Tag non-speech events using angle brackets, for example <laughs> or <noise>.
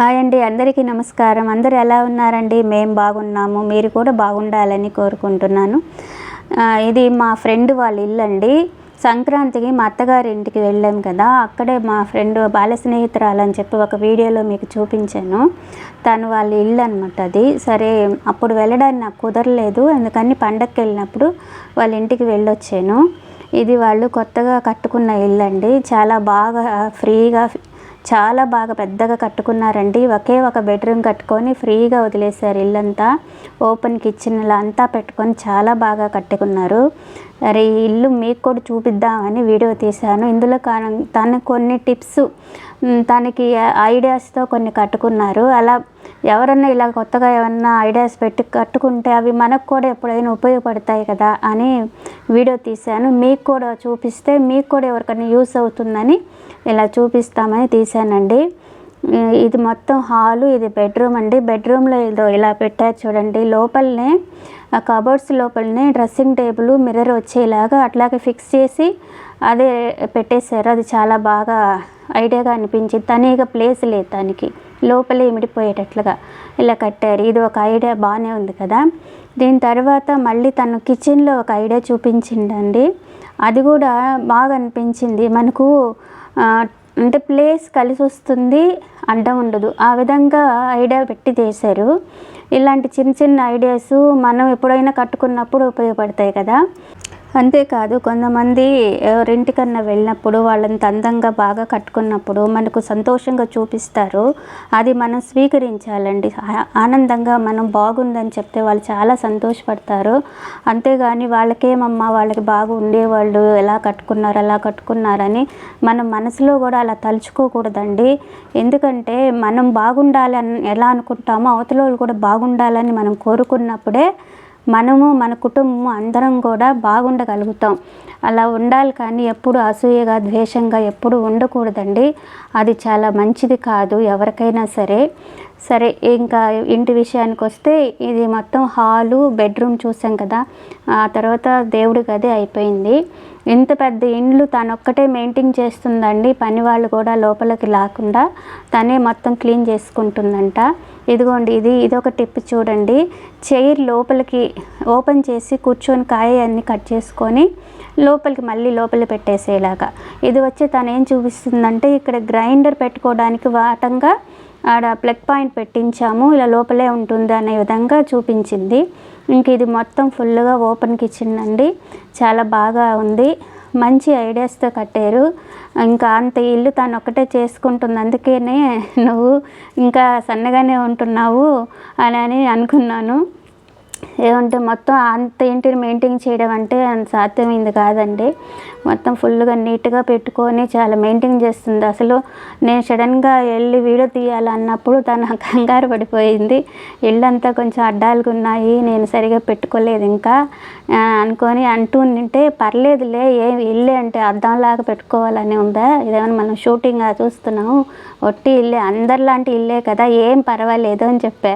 Hi అండి అందరికీ నమస్కారం. అందరు ఎలా ఉన్నారండి? మేము బాగున్నాము. మీరు కూడా బాగుండాలని కోరుకుంటున్నాను. ఇది మా ఫ్రెండ్ వాళ్ళ ఇల్లు అండి. సంక్రాంతికి మా అత్తగారి ఇంటికి వెళ్ళాం కదా అక్కడే మా ఫ్రెండ్ బాల స్నేహితురాలు అని చెప్పి ఒక వీడియోలో మీకు చూపించాను. తను వాళ్ళ ఇల్లు అనమాట అది. సరే అప్పుడు వెళ్ళడానికి నాకు కుదరలేదు. అందుకని పండగకి వెళ్ళినప్పుడు వాళ్ళ ఇంటికి వెళ్ళొచ్చాను. ఇది వాళ్ళు కొత్తగా కట్టుకున్న ఇల్లు అండి. చాలా బాగా ఫ్రీగా చాలా బాగా పెద్దగా కట్టుకున్నారండి. ఒకే ఒక బెడ్రూమ్ కట్టుకొని ఫ్రీగా వదిలేశారు ఇల్లంతా. ఓపెన్ కిచెన్ అంతా పెట్టుకొని చాలా బాగా కట్టుకున్నారు. మరి ఇల్లు మీకు కూడా చూపిద్దామని వీడియో తీశాను. ఇందులో తను కొన్ని టిప్స్ తనకి ఐడియాస్తో కొన్ని కట్టుకున్నారు. అలా ఎవరన్నా ఇలా కొత్తగా ఏమన్నా ఐడియాస్ పెట్టి కట్టుకుంటే అవి మనకు కూడా ఎప్పుడైనా ఉపయోగపడతాయి కదా అని వీడియో తీశాను. మీకు కూడా చూపిస్తే మీకు కూడా ఎవరికైనా యూస్ అవుతుందని ఇలా చూపిస్తామని తీశానండి. ఇది మొత్తం హాలు ఇది బెడ్రూమ్ అండి. బెడ్రూమ్లో ఏదో ఇలా పెట్టారు చూడండి. లోపలనే కబోర్డ్స్ లోపలనే డ్రెస్సింగ్ టేబుల్ మిర్రర్ వచ్చేలాగా అట్లాగే ఫిక్స్ చేసి అదే పెట్టేశారు. అది చాలా బాగా ఐడియాగా అనిపించింది. తనీగా ప్లేస్ లేదు దానికి లోపలే ఇమిడిపోయేటట్లుగా ఇలా కట్టారు. ఇది ఒక ఐడియా బాగానే ఉంది కదా. దీని తర్వాత మళ్ళీ తను కిచెన్లో ఒక ఐడియా చూపించిండండి అది కూడా బాగా అనిపించింది. మనకు అంటే ప్లేస్ కలిసి వస్తుంది అడ్డం ఉండదు. ఆ విధంగా ఐడియా పెట్టి చేశారు ఇలాంటి చిన్న చిన్న ఐడియాస్ మనం ఎప్పుడైనా కట్టుకున్నప్పుడు ఉపయోగపడతాయి కదా. అంతేకాదు కొంతమంది ఎవరింటికన్నా వెళ్ళినప్పుడు వాళ్ళని అందంగా బాగా కట్టుకున్నప్పుడు మనకు సంతోషంగా చూపిస్తారు. అది మనం స్వీకరించాలండి. ఆనందంగా మనం బాగుందని చెప్తే వాళ్ళు చాలా సంతోషపడతారు. అంతేగాని వాళ్ళకేమమ్మా వాళ్ళకి బాగా ఉండేవాళ్ళు ఎలా కట్టుకున్నారు అలా కట్టుకున్నారని మనం మనసులో కూడా అలా తలుచుకోకూడదండి. ఎందుకంటే మనం బాగుండాలని ఎలా అనుకుంటామో అవతల కూడా బాగుండాలని మనం కోరుకున్నప్పుడే మనము మన కుటుంబం అందరం కూడా బాగుండగలుగుతాం. అలా ఉండాలి కానీ ఎప్పుడు అసూయగా ద్వేషంగా ఎప్పుడు ఉండకూడదండి. అది చాలా మంచిది కాదు ఎవరికైనా సరే. సరే ఇంకా ఇంటి విషయానికి వస్తే ఇది మొత్తం హాలు బెడ్రూమ్ చూసాం కదా. ఆ తర్వాత దేవుడి గది అయిపోయింది. ఇంత పెద్ద ఇండ్లు తనొక్కటే మెయింటైన్ చేస్తుందండి. పని వాళ్ళు కూడా లోపలికి లేకుండా తనే మొత్తం క్లీన్ చేసుకుంటుందంట. ఇదిగోండి ఇది ఇదొక టిప్ చూడండి. చైర్ లోపలికి ఓపెన్ చేసి కూర్చొని కాయ అన్ని కట్ చేసుకొని లోపలికి మళ్ళీ లోపల పెట్టేసేలాగా. ఇది వచ్చి తను ఏం చూపిస్తుందంటే ఇక్కడ గ్రైండర్ పెట్టుకోవడానికి వాటంగా ఆడ ప్లగ్ పాయింట్ పెట్టించాము ఇలా లోపలే ఉంటుంది అనే విధంగా చూపించింది. ఇంక ఇది మొత్తం ఫుల్గా ఓపెన్ కిచెన్ అండి. చాలా బాగా ఉంది. మంచి ఐడియాస్తో కట్టారు. ఇంకా అంత ఇల్లు తను ఒక్కటే చేసుకుంటుంది. అందుకనే నువ్వు ఇంకా సన్నగానే ఉంటున్నావు అని అని అనుకున్నాను. ఏమంటే మొత్తం అంత ఇంటిని మెయింటైన్ చేయడం అంటే సాధ్యమైంది కాదండి. మొత్తం ఫుల్గా నీట్గా పెట్టుకొని చాలా మెయింటైన్ చేస్తుంది. అసలు నేను సడన్గా వెళ్ళి వీడియో తీయాలన్నప్పుడు తన <laughs> కంగారు పడిపోయింది. ఇళ్ళంతా కొంచెం అడ్డాలుగా ఉన్నాయి నేను సరిగా పెట్టుకోలేదు ఇంకా అనుకొని అంటూ ఉంటే పర్లేదులే ఏం ఇల్లే అంటే అద్దంలాగా పెట్టుకోవాలని ఉందా? ఇదేమైనా మనం షూటింగ్ చూస్తున్నాము ఒట్టి ఇల్లే అందరిలాంటి ఇల్లే కదా ఏం పర్వాలేదు అని చెప్పా.